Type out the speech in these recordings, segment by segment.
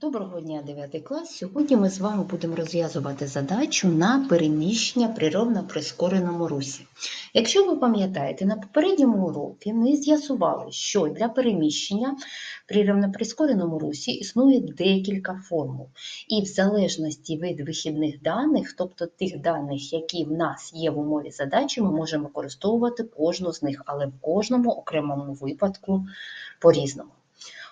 Доброго дня, 9 клас. Сьогодні ми з вами будемо розв'язувати задачу на переміщення при ровно прискореному русі. Якщо ви пам'ятаєте, на попередньому уроці ми з'ясували, що для переміщення при рівноприскореному русі існує декілька формул. І в залежності від вихідних даних, тобто тих даних, які в нас є в умові задачі, ми можемо використовувати кожну з них, але в кожному окремому випадку по-різному.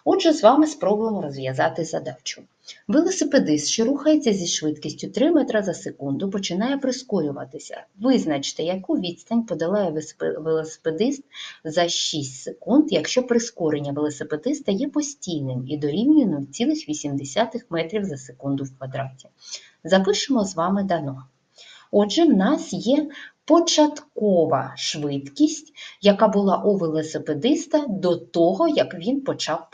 Отже, з вами спробуємо розв'язати задачу. Велосипедист, що рухається зі швидкістю 3 метра за секунду, починає прискорюватися. Визначте, яку відстань подолає велосипедист за 6 секунд, якщо прискорення велосипедиста є постійним і дорівнює 0,8 метрів за секунду в квадраті. Запишемо з вами дано. Отже, в нас є початкова швидкість, яка була у велосипедиста до того, як він почав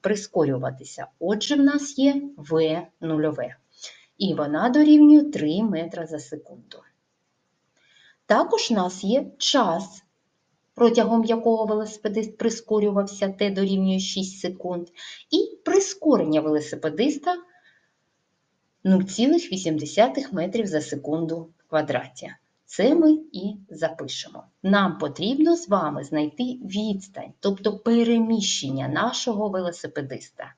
прискорюватися. Отже, в нас є В нульове. І вона дорівнює 3 метра за секунду. Також в нас є час, протягом якого велосипедист прискорювався, Т дорівнює 6 секунд, і прискорення велосипедиста 0,8 метрів за секунду квадраті. Це ми і запишемо. Нам потрібно з вами знайти відстань, тобто переміщення нашого велосипедиста.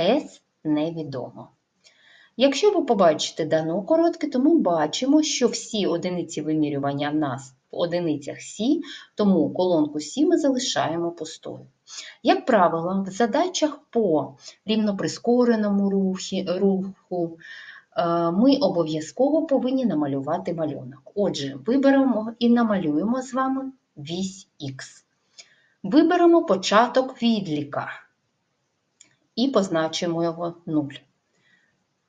С невідомо. Якщо ви побачите дано коротке, то ми бачимо, що всі одиниці вимірювання в нас в одиницях Сі, тому колонку Сі ми залишаємо пустою. Як правило, в задачах по рівноприскореному руху ми обов'язково повинні намалювати малюнок. Отже, виберемо і намалюємо з вами вісь Х. Виберемо початок відліка і позначимо його 0.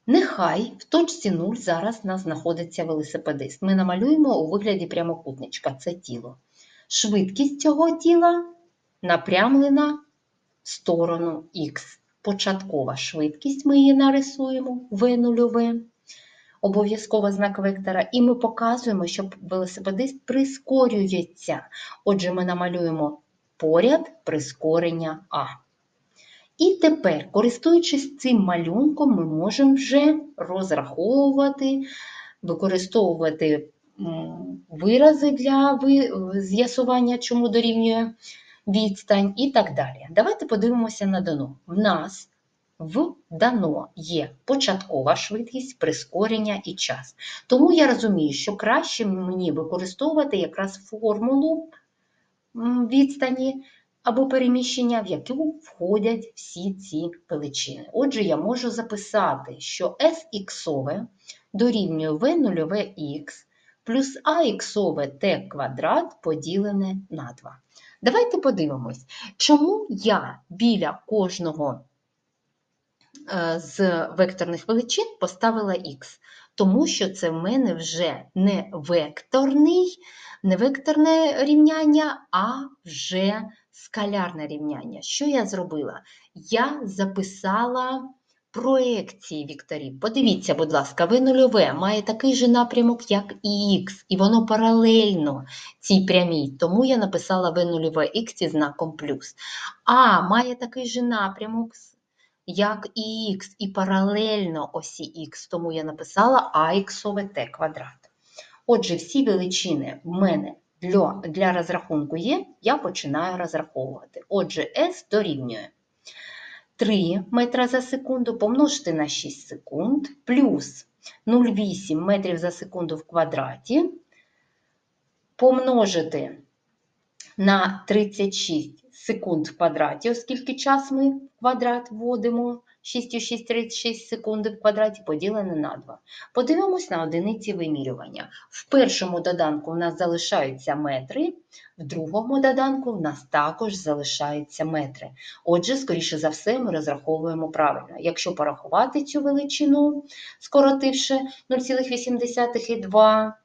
Нехай в точці 0 зараз у нас знаходиться велосипедист. Ми намалюємо у вигляді прямокутничка це тіло. Швидкість цього тіла напрямлена в сторону х. Початкова швидкість ми її нарисуємо в нульове, обов'язково знак вектора, і ми показуємо, що велосипедист прискорюється. Отже, ми намалюємо поряд прискорення А. І тепер, користуючись цим малюнком, ми можемо вже розраховувати, використовувати вирази для з'ясування, чому дорівнює відстань і так далі. Давайте подивимося на дано. В нас в дано є початкова швидкість, прискорення і час. Тому я розумію, що краще мені використовувати якраз формулу відстані або переміщення, в яку входять всі ці величини. Отже, я можу записати, що Sx дорівнює v нульове х плюс axове t квадрат поділене на 2. Давайте подивимось, чому я біля кожного е, з векторних величин поставила х. Тому що це в мене вже не векторний, не векторне рівняння, а вже скалярне рівняння. Що я зробила? Я записала проекції векторів. Подивіться, будь ласка, V нульове має такий же напрямок, як і х, і воно паралельно цій прямій. Тому я написала V нульове х зі знаком плюс. А має такий же напрямок, як і х, і паралельно осі х, тому я написала ахове t квадрат. Отже, всі величини в мене для, для розрахунку є, я починаю розраховувати. Отже, S дорівнює 3 метра за секунду помножити на 6 секунд, плюс 0,8 метрів за секунду в квадраті, помножити на 36 секунд в квадраті, оскільки час ми в квадрат вводимо 6,6 секунди в квадраті поділене на 2. Подивимось на одиниці вимірювання. В першому доданку в нас залишаються метри, в другому доданку в нас також залишаються метри. Отже, скоріше за все, ми розраховуємо правильно. Якщо порахувати цю величину, скоротивши 0,8 і 2,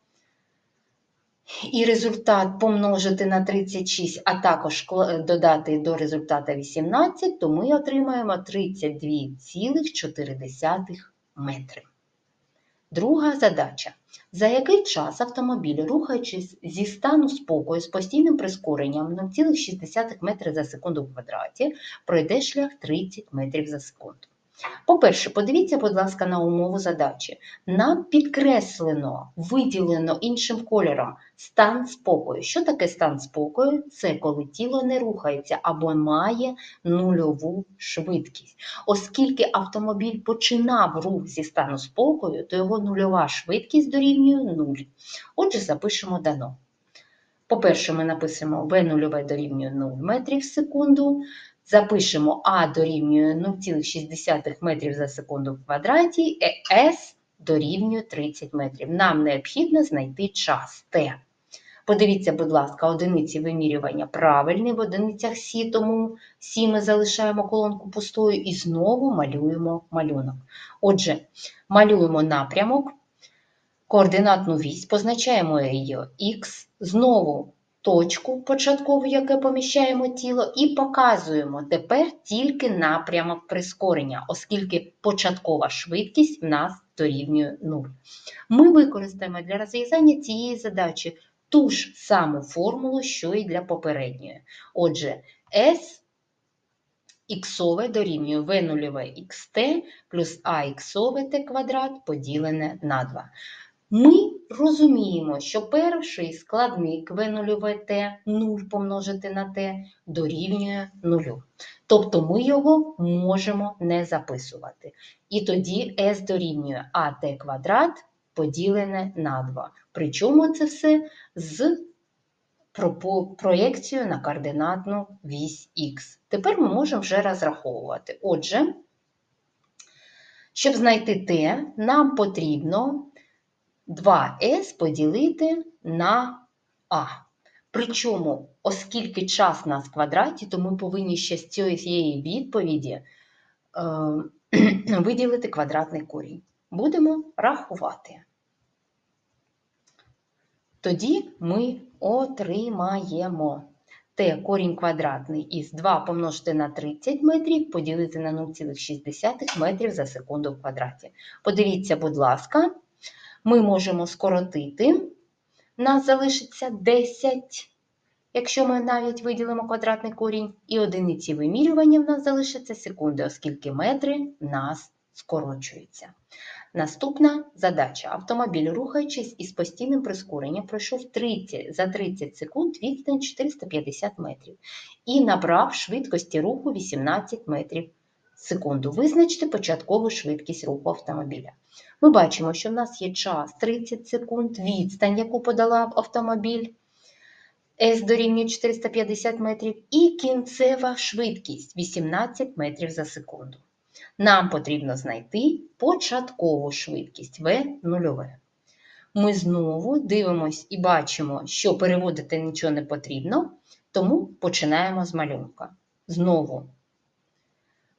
і результат помножити на 36, а також додати до результата 18, то ми отримаємо 32,4 метри. Друга задача. За який час автомобіль, рухаючись зі стану спокою з постійним прискоренням 0,6 метри за секунду в квадраті, пройде шлях 30 метрів за секунду. По-перше, подивіться, будь ласка, на умову задачі. Нам підкреслено, виділено іншим кольором стан спокою. Що таке стан спокою? Це коли тіло не рухається або має нульову швидкість. Оскільки автомобіль починав рух зі стану спокою, то його нульова швидкість дорівнює 0. Отже, запишемо дано. По-перше, ми напишемо v нульове дорівнює 0 метрів в секунду. Запишемо А дорівнює 0,6 метрів за секунду в квадраті, і С дорівнює 30 метрів. Нам необхідно знайти час Т. Подивіться, будь ласка, одиниці вимірювання правильні в одиницях Сі, тому Сі ми залишаємо колонку пустою і знову малюємо малюнок. Отже, малюємо напрямок, координатну вісь, позначаємо її Х, знову точку початкову, яке поміщаємо тіло, і показуємо тепер тільки напрямок прискорення, оскільки початкова швидкість в нас дорівнює 0. Ми використаємо для розв'язання цієї задачі ту ж саму формулу, що і для попередньої. Отже, S іксове дорівнює v нульове xt плюс axове t квадрат поділене на 2. Ми розуміємо, що перший складник v нульове t 0 помножити на t дорівнює 0. Тобто ми його можемо не записувати. І тоді s дорівнює at квадрат поділене на 2. Причому це все з проєкцією на координатну вісь х. Тепер ми можемо вже розраховувати. Отже, щоб знайти t, нам потрібно 2s поділити на а. Причому, оскільки час у нас в квадраті, то ми повинні ще з цієї відповіді е, виділити квадратний корінь. Будемо рахувати. Тоді ми отримаємо t корінь квадратний із 2 помножити на 30 метрів поділити на 0,6 метрів за секунду в квадраті. Подивіться, будь ласка, ми можемо скоротити. У нас залишиться 10, якщо ми навіть виділимо квадратний корінь, і одиниці вимірювання в нас залишаться секунди, оскільки метри в нас скорочуються. Наступна задача. Автомобіль, рухаючись із постійним прискоренням, пройшов 30, за 30 секунд відстань 450 метрів і набрав швидкості руху 18 метрів в секунду. Визначте початкову швидкість руху автомобіля. Ми бачимо, що в нас є час 30 секунд, відстань, яку подала автомобіль, S дорівнює 450 метрів, і кінцева швидкість 18 метрів за секунду. Нам потрібно знайти початкову швидкість v нульове. Ми знову дивимось і бачимо, що переводити нічого не потрібно, тому починаємо з малюнка. Знову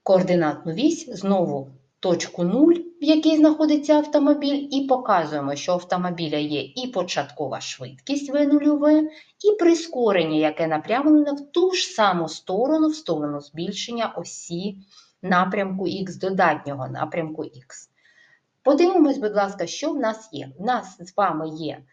координатну вісь, знову точку 0, в якій знаходиться автомобіль, і показуємо, що у автомобіля є і початкова швидкість v нульове, і прискорення, яке напрямлене в ту ж саму сторону, в сторону збільшення осі напрямку Х, додатнього напрямку Х. Подивимось, будь ласка, що в нас є. В нас з вами є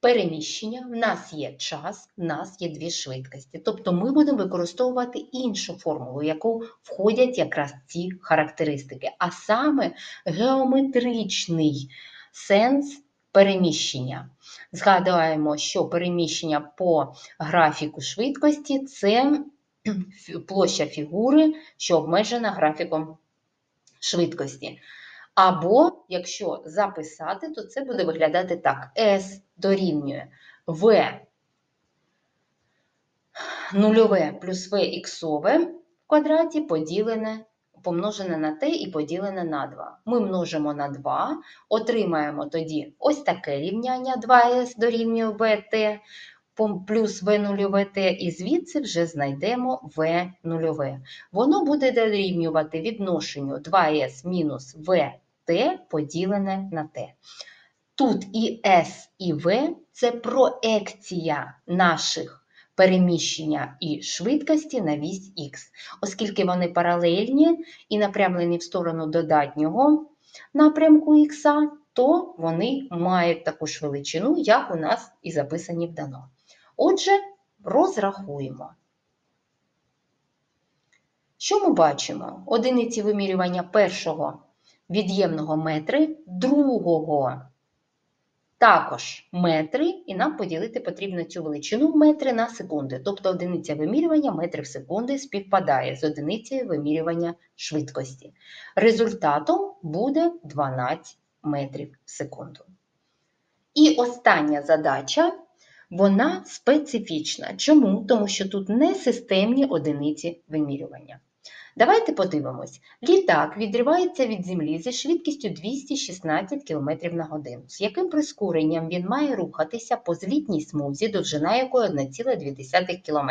переміщення, в нас є час, в нас є дві швидкості. Тобто ми будемо використовувати іншу формулу, в яку входять якраз ці характеристики, а саме геометричний сенс переміщення. Згадаємо, що переміщення по графіку швидкості це площа фігури, що обмежена графіком швидкості. Або, якщо записати, то це буде виглядати так: S дорівнює V нульове плюс V іксове в квадраті поділене, помножене на t і поділене на 2. Ми множимо на 2, отримаємо тоді ось таке рівняння. 2s дорівнює vt плюс v нульове t, і звідси вже знайдемо v нульове. Воно буде дорівнювати відношенню 2s мінус vt поділене на t. Тут і S, і V – це проекція наших переміщення і швидкості на вісь Х. Оскільки вони паралельні і напрямлені в сторону додатнього напрямку Х, то вони мають таку ж величину, як у нас і записані в дано. Отже, розрахуємо. Що ми бачимо? Одиниці вимірювання першого від'ємного метри, другого також метри, і нам поділити потрібно цю величину метри на секунди. Тобто одиниця вимірювання метрів секунди співпадає з одиницею вимірювання швидкості. Результатом буде 12 метрів в секунду. І остання задача, вона специфічна. Чому? Тому що тут не системні одиниці вимірювання. Давайте подивимось. Літак відривається від землі зі швидкістю 216 км на годину. З яким прискоренням він має рухатися по злітній смузі, довжина якої 1,2 км.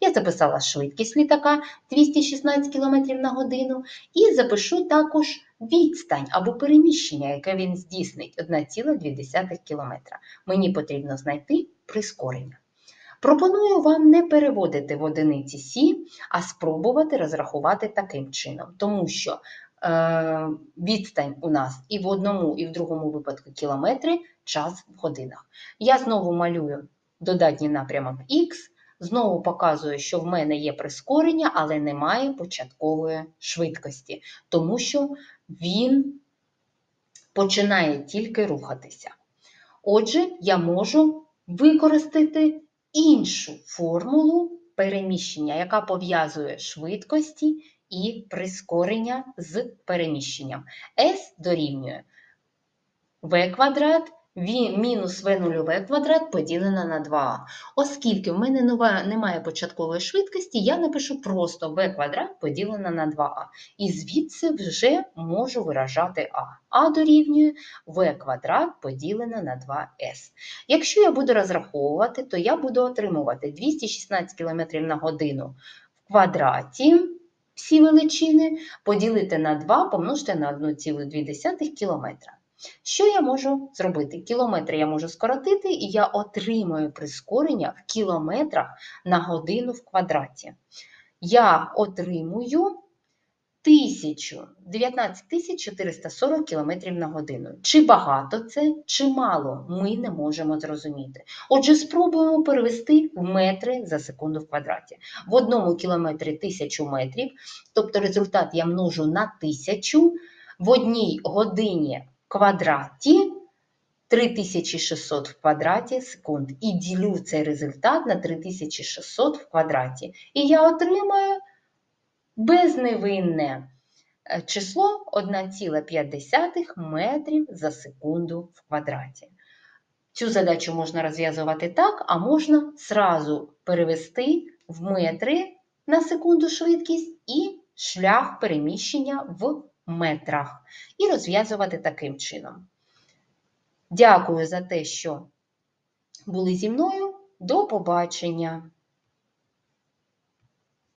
Я записала швидкість літака 216 км на годину і запишу також відстань або переміщення, яке він здійснить 1,2 км. Мені потрібно знайти прискорення. Пропоную вам не переводити в одиниці Сі, а спробувати розрахувати таким чином, тому що е, відстань у нас і в одному, і в другому випадку кілометри, час в годинах. Я знову малюю додатній напрямок Х, знову показую, що в мене є прискорення, але немає початкової швидкості, тому що він починає тільки рухатися. Отже, я можу використати іншу формулу переміщення, яка пов'язує швидкості і прискорення з переміщенням. S дорівнює v квадрат мінус v нульове квадрат поділено на 2а. Оскільки в мене нова, немає початкової швидкості, я напишу просто v квадрат поділено на 2а. І звідси вже можу виражати а. а дорівнює v квадрат поділено на 2s. Якщо я буду розраховувати, то я буду отримувати 216 км на годину в квадраті всі величини, поділити на 2, помножити на 1,2 км. Що я можу зробити? Кілометри я можу скоротити, і я отримаю прискорення в кілометрах на годину в квадраті. Я отримую 1000, 19 440 км на годину. Чи багато це, чи мало, ми не можемо зрозуміти. Отже, спробуємо перевести в метри за секунду в квадраті. В одному кілометрі 1000 метрів, тобто результат я множу на 1000, в одній годині квадраті 3600 в квадраті секунд і ділю цей результат на 3600 в квадраті. І я отримаю безневинне е, число 1,5 метрів за секунду в квадраті. Цю задачу можна розв'язувати так, а можна зразу перевести в метри на секунду швидкість і шлях переміщення в метрах і розв'язувати таким чином. Дякую за те, що були зі мною. До побачення!